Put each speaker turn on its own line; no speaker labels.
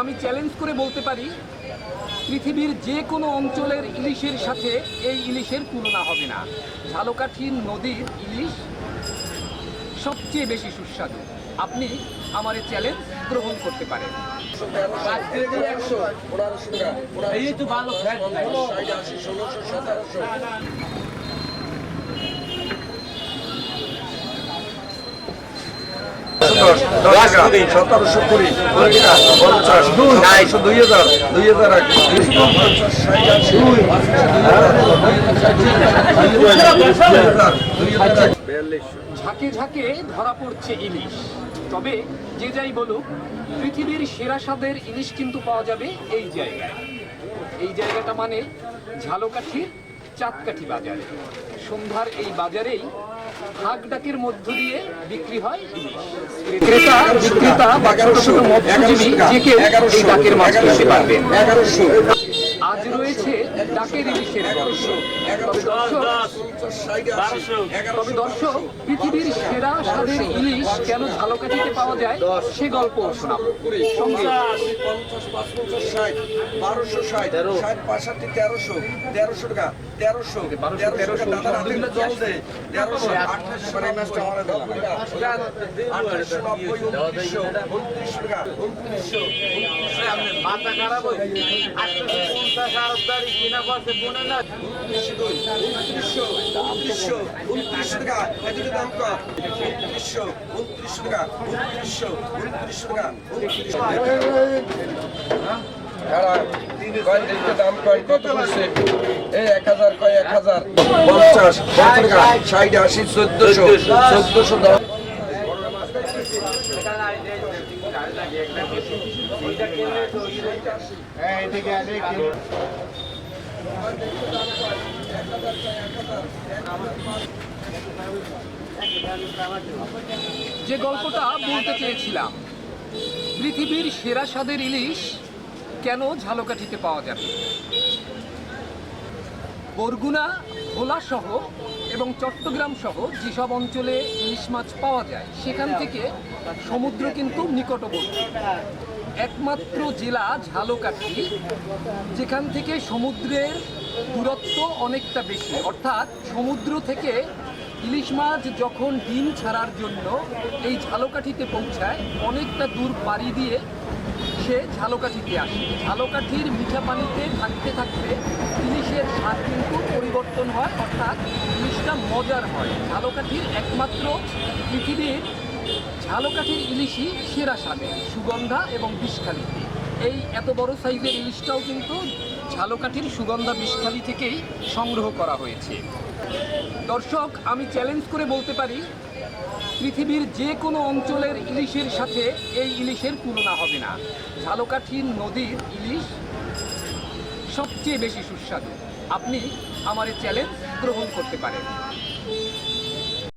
আমি চ্যালেঞ্জ করে বলতে পারি পৃথিবীর যে কোনো অঞ্চলের ইলিশের সাথে এই ইলিশের তুলনা হবে না। ঝালকাঠির নদীর ইলিশ সবচেয়ে বেশি সুস্বাদু। আপনি আমার এই চ্যালেঞ্জ গ্রহণ করতে পারেন।
এই তো ভালো ফ্যাট
সতেরোশো কুড়ি পঞ্চাশ একশো দুই হাজার দুই হাজার
ঝাঁকে ঝাঁকে ধরা পড়ছে ইলিশ। তবে যে যাই বলুক পৃথিবীর সেরা স্বাদের ইলিশ কিন্তু পাওয়া যাবে এই জায়গায়। এই জায়গাটা মানে ঝালকাঠির চাঁদকাঠি বাজারে। সন্ধ্যার এই বাজারেই হাক মধ্য দিয়ে বিক্রি হয়। ক্রেতা, বিক্রেতা বা ছোট ছোট মধ্যজীবী যে এই ডাকের মাছ কিনতে পারবেন রয়েছে ডাকের ইলিশের তবে দর্শক পৃথিবীর সেরা স্বাদের ইলিশ কেন ঝালকাঠিতে পাওয়া যায়, সে গল্প শোনাবো। সঙ্গে
তেরোশো তেরোশো টাকা তেরোশো
মাথা খারাপ
উনত্রিশশো উনত্রিশশো টাকা এদিকে দাম কম উনত্রিশশো উনত্রিশশো টাকা উনত্রিশশো উনত্রিশশো টাকা দাম পঞ্চাশ টাকা ষাট আশি চোদ্দশো চোদ্দশো দশ
যে গল্পটা বলতে চেয়েছিলাম, পৃথিবীর সেরা স্বাদের ইলিশ কেন ঝালকাঠিতে পাওয়া যাবে? বরগুনা, ভোলা সহ এবং চট্টগ্রাম সহ যেসব অঞ্চলে ইলিশ মাছ পাওয়া যায়, সেখান থেকে সমুদ্র কিন্তু নিকটবর্তী। একমাত্র জেলা ঝালকাঠি, যেখান থেকে সমুদ্রের দূরত্ব অনেকটা বেশি। অর্থাৎ সমুদ্র থেকে ইলিশ মাছ যখন ডিম ছাড়ার জন্য এই ঝালকাঠিতে পৌঁছায়, অনেকটা দূর পাড়ি দিয়ে সে ঝালকাঠিতে আসে। ঝালকাঠির মিঠা পানিতে থাকতে থাকতে ইলিশের স্বাদ কিন্তু পরিবর্তন হয়, অর্থাৎ ইলিশটা মজার হয়। ঝালকাঠির একমাত্র পৃথিবীর ঝালকাঠির ইলিশই সেরা স্বাদে সুগন্ধা এবং বিষখালিতে এই এত বড় সাইজের ইলিশটাও কিন্তু ঝালকাঠির সুগন্ধা বিষখালি থেকেই সংগ্রহ করা হয়েছে। দর্শক, আমি চ্যালেঞ্জ করে বলতে পারি, পৃথিবীর যে কোনো অঞ্চলের ইলিশের সাথে এই ইলিশের তুলনা হবে না। ঝালকাঠির নদীর ইলিশ সবচেয়ে বেশি সুস্বাদু। আপনি আমার এই চ্যালেঞ্জ গ্রহণ করতে পারেন।